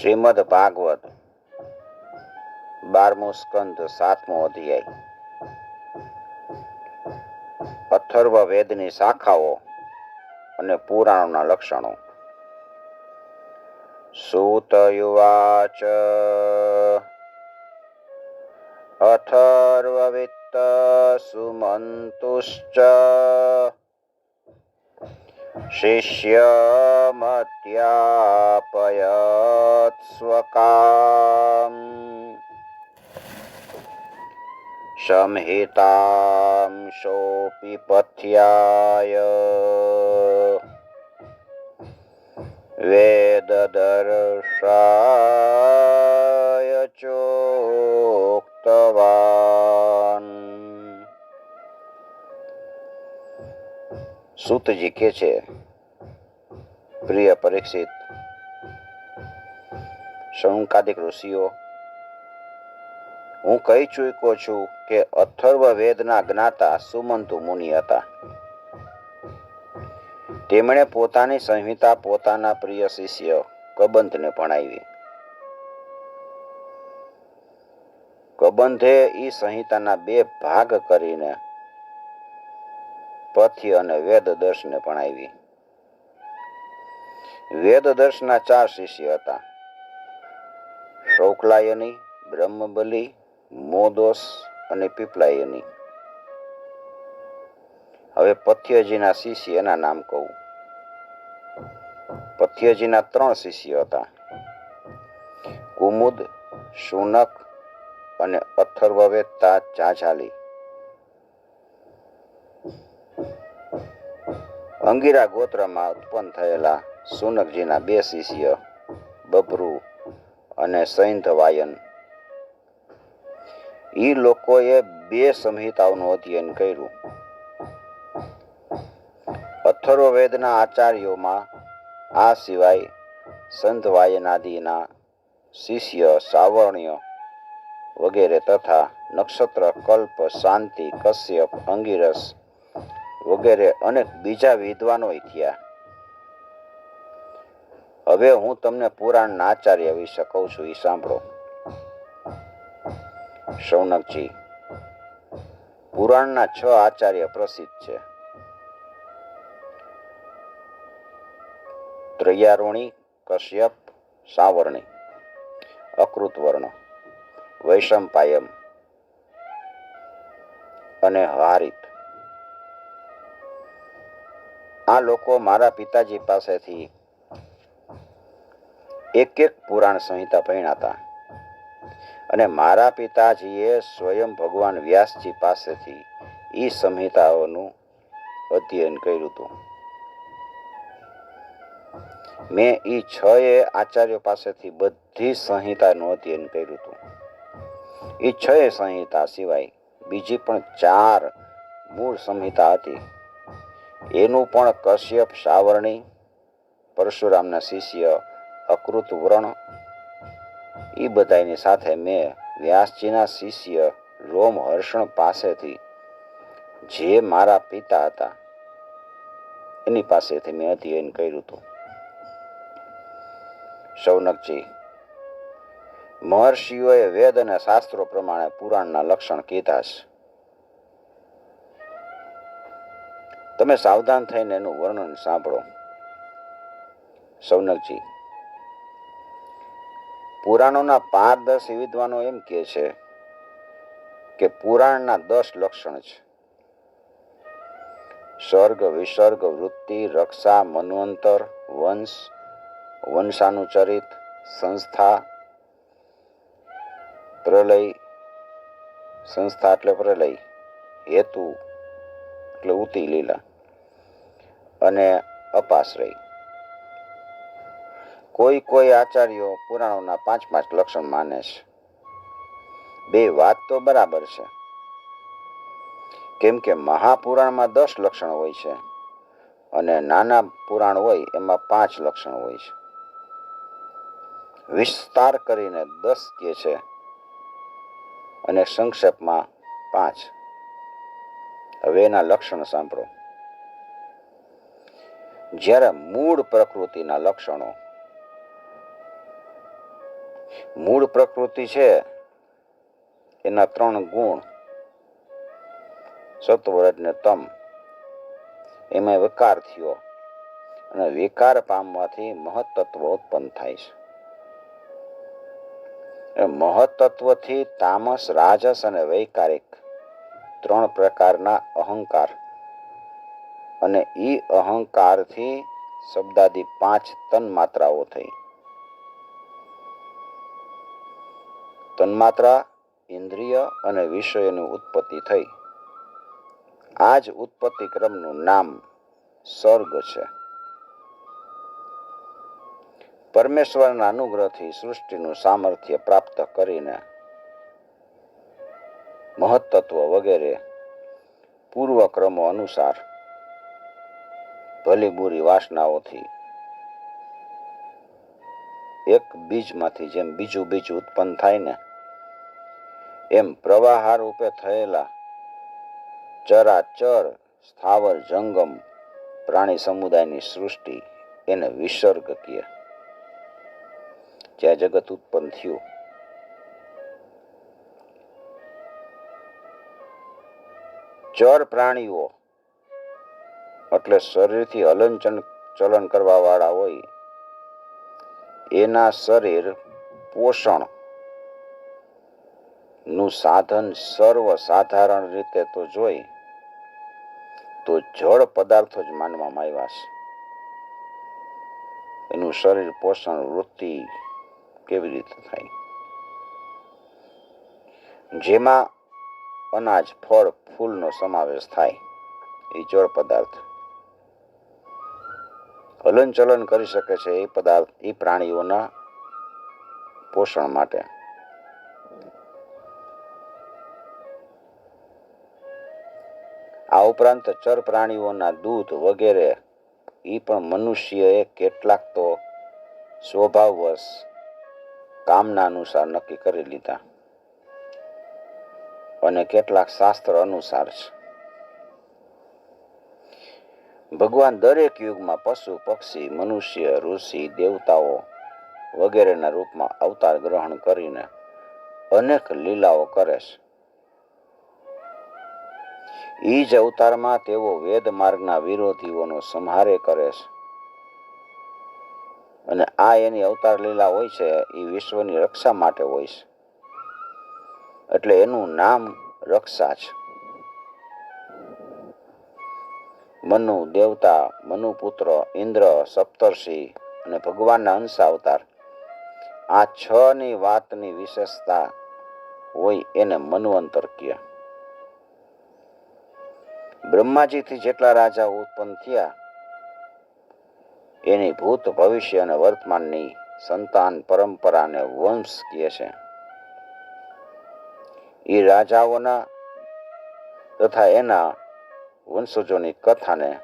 શ્રીમદ ભાગવત, બારમો સ્કંદ, સાતમો અધ્યાય. અથર્વ વેદની શાખાઓ અને પુરાણોના લક્ષણો. સૂતયુવાચ અથર્વવિત્ત સુમંતુશ્ચ. શિષ્યમત્યાપયત સ્વકામ સંહિતાં શોપી પથ્યાય સૂતજી કે છે, પ્રિય પરીક્ષિત, શંકાદિક ઋષિઓ, હું કહી ચૂક્યો છું કે અથર્વ વેદના જ્ઞાતા સુમંતુ મુનિ હતા. તેમણે પોતાની સંહિતા પોતાના પ્રિય શિષ્ય કબંધને ભણાવી. કબંધે ઈ સંહિતાના બે ભાગ કરીને પથ્ય અને વેદ દર્શને ભણાવી વેદ દર્શના ચાર શિષ્ય હતા. શૌકલાયની, બ્રહ્મબલી, મોદોસ અને પીપલાયની. હવે પથ્યજીના શિષ્ય એના નામ કહું. પથ્યજીના ત્રણ શિષ્ય હતા. કુમુદ, શુનક અને અથર્વવેદતા ચાંચાલી અંગીરા ગોત્રમાં ઉત્પન્ન થયેલા સુનકજીના બે શિષ્ય, બબરુ અને સૈંધવાયન એ લોકોએ બે સંહિતાઓનું અધ્યયન કર્યું. અથર્વવેદના આચાર્યોમાં આ સિવાય સંધવાયનાદિના શિષ્ય, સાવર્ણ્ય વગેરે તથા નક્ષત્ર, કલ્પ, શાંતિ, કશ્યપ, અંગિરસ વગેરે અનેક બીજા વિદ્વાનો થયા. હવે હું તમને પુરાણના આચાર્ય વિશે કહું છું એ સાંભળો. શૌનકજી, પુરાણના છ આચાર્ય પ્રસિદ્ધ છે. ત્રયારુણી, કશ્યપ, સાવર્ણી, અકૃતવર્ણ પાયમ અને હારિત. લોકો મારા પિતાજી પાસેથી એક એક પુરાણ સંહિતા ભણ્યા અને મારા પિતાજીએ સ્વયં ભગવાન વ્યાસજી પાસેથી ઈ સંહિતાઓનું અધ્યયન કર્યું હતું. મેં ઈ છ એ આચાર્યો પાસેથી બધી સંહિતાનું અધ્યયન કર્યું હતું. એ છ એ સંહિતા સિવાય બીજી પણ ચાર મૂળ સંહિતા હતી. એનું પણ કશ્યપ સાવરણી, પરશુરામના શિષ્ય, અકૃત વ્રણ એ બધાની સાથે મેં વ્યાસજીના શિષ્ય રોમ હર્ષણ પાસેથી જે મારા પિતા હતા, એની પાસેથી મેં અધ્યયન કર્યું હતું. શૌનકજી મહર્ષિઓએ વેદ અને શાસ્ત્રો પ્રમાણે પુરાણના લક્ષણ કીધા છે. તમે સાવધાન થઈને એનું વર્ણન સાંભળો. સૌનકજી પુરાણોના પારદર્શી વિદ્વાનો એમ કે છે કે પુરાણના દસ લક્ષણ છે. સ્વર્ગ, વિસર્ગ, વૃત્તિ, રક્ષા મન્વંતર વંશ, વંશાનુચરિત, સંસ્થા, પ્રલય, સંસ્થા એટલે પ્રલય, હેતુ એટલે ઉતી, લીલા. અને અપાશ્રય. કોઈ કોઈ આચાર્યો પુરાણોના પાંચ પાંચ લક્ષણ માને છે. બે વાત તો બરાબર છે. કેમ કે મહાપુરાણમાં દસ લક્ષણ હોય છે અને નાના પુરાણ હોય એમાં પાંચ લક્ષણ હોય છે. વિસ્તાર કરીને દસ કે છે અને સંક્ષેપમાં પાંચ. હવે એના લક્ષણ સાંભળો. જ્યારે મૂળ પ્રકૃતિના લક્ષણો. મૂળ પ્રકૃતિ છે એના ત્રણ ગુણ. સત્વરજ ને તમ. એમાં વિકાર થયો અને વિકાર પામવાથી મહત્તત્વ ઉત્પન્ન થાય છે. મહત્તત્વથી તામસ, રાજસ અને વૈકારિક ત્રણ પ્રકારના અહંકાર અને એ અહંકારથી શબ્દાદી પાંચ તન્માત્રાઓ થઈ. તન્માત્રા, ઇન્દ્રિય અને વિષયની ઉત્પત્તિ થઈ. આ જ ઉત્પત્તિ ક્રમનું નામ સર્ગ છે. પરમેશ્વરના અનુગ્રહથી સૃષ્ટિનું સામર્થ્ય પ્રાપ્ત કરીને મહત્તત્વ વગેરે પૂર્વક્રમો અનુસાર ભલી બુરી વાસનાઓથી. એક બીજમાંથી જેમ બીજું બીજ ઉત્પન્ન થાય ને, એમ પ્રવાહ રૂપે થયેલા ચરાચર સ્થાવર જંગમ પ્રાણી સમુદાયની સૃષ્ટિ એને વિસર્ગ કહે. જ્યાં જગત ઉત્પન્ન થયું. ચર પ્રાણીઓ એટલે શરીરથી હલનચન ચલન કરવા વાળા હોય. એના શરીર પોષણનું સાધન સર્વ સાધારણ રીતે તો જોઈ, તો જળ પદાર્થો જ માનવામાં આવ્યા છે. એનું શરીર પોષણ વૃત્તિ કેવી રીતે થાય? જેમાં અનાજ, ફળ, ફૂલનો સમાવેશ થાય, એ જળ પદાર્થ. હલનચલન કરી શકે છે એ પદાર્થ, એ પ્રાણીઓના પોષણ માટે. આ ઉપરાંત ચર પ્રાણીઓના દૂધ વગેરે એ પણ મનુષ્યએ કેટલાક તો સ્વભાવવશ કામના અનુસાર નક્કી કરી લીધા. અને કેટલાક શાસ્ત્ર અનુસાર છે. ભગવાન દરેક યુગમાં પશુ, પક્ષી, મનુષ્ય, ઋષિ, દેવતાઓ વગેરેના રૂપમાં અવતાર ગ્રહણ કરીને અનેક લીલાઓ કરે છે. એ જ અવતારમાં તેઓ વેદ માર્ગના વિરોધીઓનો સંહારે કરે છે. અને આ એની અવતાર લીલા હોય છે એ વિશ્વની રક્ષા માટે હોય છે. એટલે એનું નામ રક્ષા છે. મનુ દેવતા, મનુપુત્ર, ઇન્દ્ર, સપ્તર્ષિ અને ભગવાનના અંશ અવતાર આ છ ની વાતની વિશેષતા હોય એને મનવંતર કહે. બ્રહ્માજીથી જેટલા રાજા ઉત્પન્ન થયા, એની ભૂત ભવિષ્ય અને વર્તમાનની સંતાન પરંપરાને વંશ કહે છે. એ રાજાઓના તથા એના વંશજોની કથાને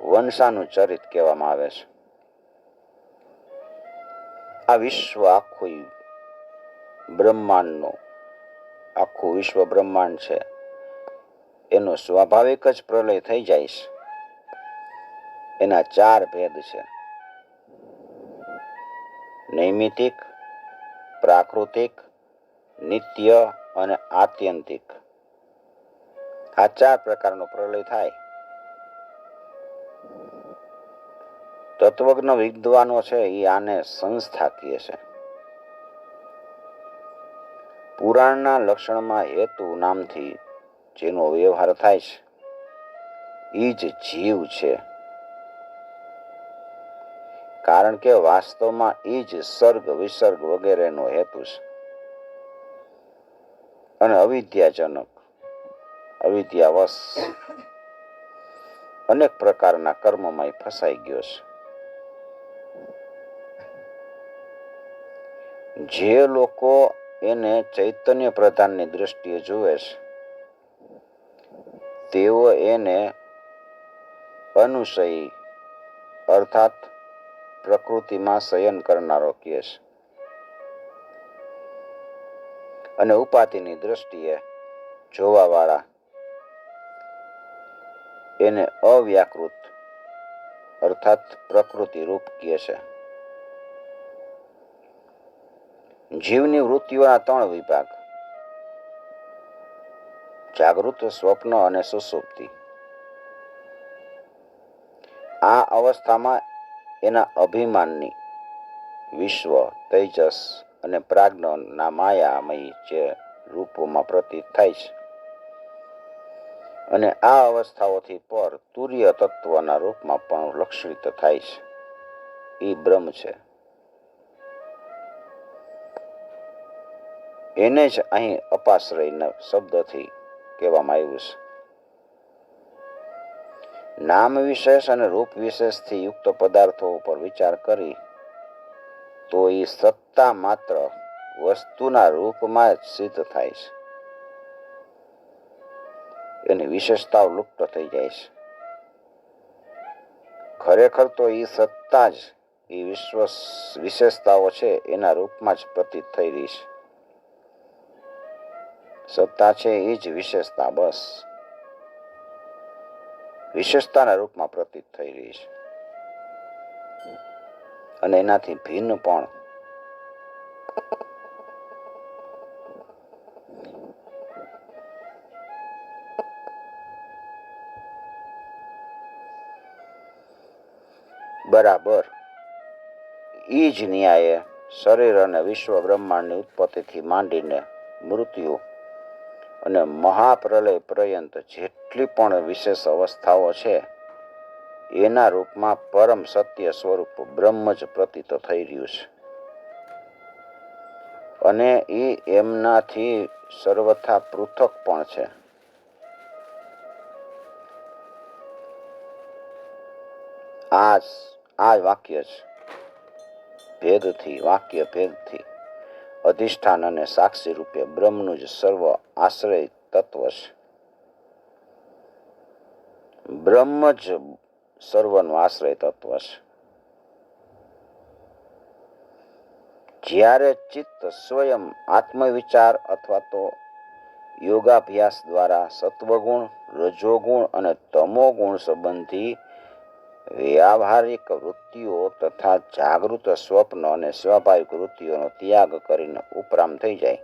વંશાનું ચરિત કહેવામાં આવે છે. આ વિશ્વ આખું બ્રહ્માંડનું, આખું વિશ્વ બ્રહ્માંડ છે. એનો સ્વાભાવિક જ પ્રલય થઈ જાય છે. એના ચાર ભેદ છે. નૈમિતિક, પ્રાકૃતિક, નિત્ય અને આત્યંતિક. આ ચાર પ્રકારનો પ્રલય થાય. તત્વજ્ઞ વિદ્વાનો છે એ આને સંસ્થા કહે છે. પુરાણના લક્ષણમાં હેતુ નામથી જેનો વ્યવહાર થાય છે એ જ જીવ છે. કારણ કે વાસ્તવમાં એ જ સર્ગ, વિસર્ગ વગેરેનો હેતુ છે. અને અવિદ્યાજનક. અવિદ્યાવશ અનેક પ્રકારના કર્મમાં ફસાઈ ગયો છે. જે લોકો એને ચૈતન્ય પ્રધાનની દ્રષ્ટિએ જુએ છે, તેઓ એને અનુસયી અર્થાત પ્રકૃતિમાં શયન કરનારો કહે છે. અને ઉપાધિની દ્રષ્ટિએ જોવાવાળા એને અવ્યાકૃત, અર્થાત પ્રકૃતિ રૂપ કહે છે. જીવની વૃત્તિઓના ત્રણ વિભાગ, જાગૃત, સ્વપ્ન અને સુસુપ્તિ. આ અવસ્થામાં એના અભિમાનની વિશ્વ, તેજસ અને પ્રાજ્ઞના માયામય જે રૂપોમાં પ્રતીત થાય છે. અને આ અવસ્થાઓથી પર તુર્ય તત્વના રૂપમાં પણ લક્ષિત થાય છે. એ બ્રહ્મ છે. એને જ અહીં અપાશ્રયના શબ્દથી કહેવામાં આવ્યું છે. નામ વિશેષ અને રૂપ વિશેષથી યુક્ત પદાર્થો ઉપર વિચાર કરી, તો એ સત્તા માત્ર વસ્તુના રૂપમાં જ સિદ્ધ થાય છે. એની વિશેષતાઓ લુપ્ત થઈ જાય છે. ખરેખર તો એ સત્તા જ એ વિશ્વ વિશેષતાઓ છે, એના રૂપમાં જ પ્રતીત થઈ રહી છે. સત્તા છે એ જ વિશેષતા બસ. વિશેષતાના રૂપમાં પ્રતીત થઈ રહી છે. અને એનાથી ભિન્ન પણ. બરાબર. ઈ જ ન્યાયે શરીર અને વિશ્વ બ્રહ્માંડની ઉત્પત્તિથી માંડીને મૃત્યુ અને મહાપ્રલય પર્યંત જેટલી પણ વિશેષ અવસ્થાઓ છે, એના રૂપમાં પરમ સત્ય સ્વરૂપ બ્રહ્મ જ પ્રતીત થઈ રહ્યું છે. અને એ એમનાથી સર્વથા પૃથક પણ છે. આ આ વાક્ય છે. ભેદથી, વાક્ય ભેદથી, અધિષ્ઠાન અને સાક્ષી રૂપે બ્રહ્મનું જ સર્વ આશ્રય તત્વ છે. બ્રહ્મ જ સર્વનું આશ્રય તત્વ છે. જ્યારે ચિત્ત સ્વયં આત્મવિચાર અથવા તો યોગાભ્યાસ દ્વારા સત્વગુણ, રજોગુણ અને તમોગુણ સંબંધી વ્યાવહારિક વૃત્તિઓ તથા જાગૃત સ્વપ્ન અને સ્વાભાવિક વૃત્તિઓનો ત્યાગ કરીને ઉપરામ થઈ જાય.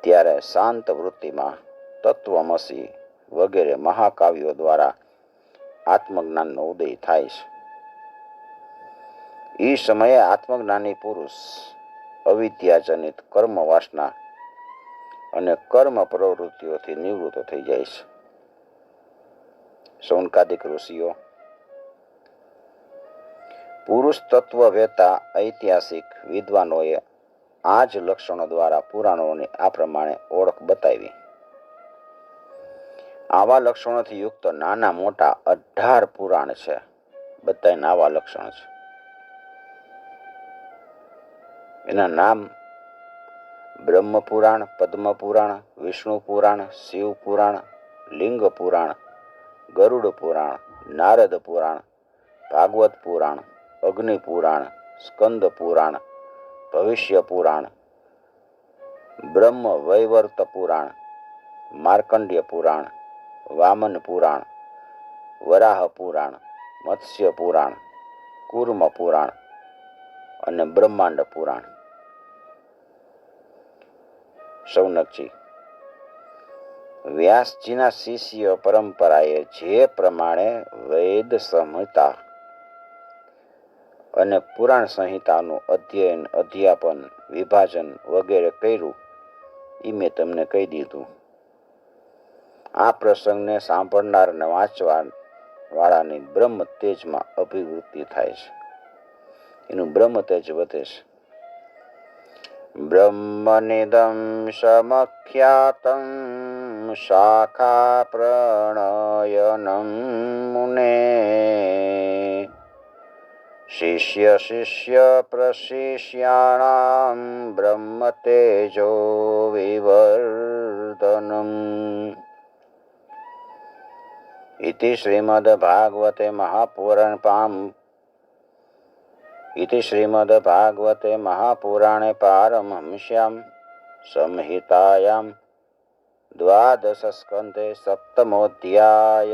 ત્યારે શાંત વૃત્તિમાં તત્વમસી વગેરે મહાકાવ્યો દ્વારા આત્મજ્ઞાનનો ઉદય થાય છે. એ સમયે આત્મજ્ઞાની પુરુષ અવિદ્યાજનિત કર્મ વાસના અને કર્મ પ્રવૃત્તિઓથી નિવૃત્ત થઈ જાય છે. સૌનકાદિક ઋષિઓ પુરુષ તત્વ વેતા ઐતિહાસિક વિદ્વાનોએ આ જ લક્ષણો દ્વારા પુરાણોની આ પ્રમાણે ઓળખ બતાવી. આવા લક્ષણોથી યુક્ત નાના મોટા અઢાર પુરાણ છે. બધા આવા લક્ષણ છે. એના નામ બ્રહ્મ પુરાણ પદ્મ પુરાણ વિષ્ણુ પુરાણ શિવ પુરાણ લિંગ પુરાણ ગરુડ પુરાણ નારદ પુરાણ ભાગવત પુરાણ અગ્નિ પુરાણ સ્કંદ પુરાણ ભવિષ્ય પુરાણ બ્રહ્મ વૈવર્ત પુરાણ માર્કંડ્ય પુરાણ વામન પુરાણ વરાહ પુરાણ મત્સ્ય પુરાણ કુર્મ પુરાણ અને બ્રહ્માંડ પુરાણ સૌનકજી, વ્યાસજીના શિષ્ય પરંપરાએ જે પ્રમાણે વેદ સંહિતા અને પુરાણ સંહિતાનું અધ્યયન, અધ્યાપન, વિભાજન વગેરે કર્યું એ મેં તમને કહી દીધું. આ પ્રસંગને સાંભળનાર અને વાંચવા વાળાની બ્રહ્મ તેજમાં અભિવૃત્તિ થાય છે. એનું બ્રહ્મ તેજ વધે છે. બ્રહ્મનિદમ સમખ્યાતમ શાખા પ્રણયનમ મુને શિષ્ય શિષ્ય પ્રશિષ્યાણામ બ્રહ્મ તેજો વિવર્ધનમ ઇતિ શ્રીમદ્ભાગવતે મહાપુરાણ इति श्रीमद्भागवते महापुराणे पारमहंस्यां संहितायां द्वादशस्कन्धे सप्तमोऽध्याय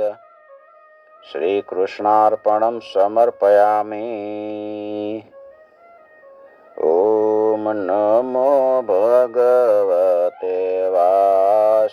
श्रीकृष्णार्पणं समर्पयामि ॐ नमो भगवते वासुदेवाय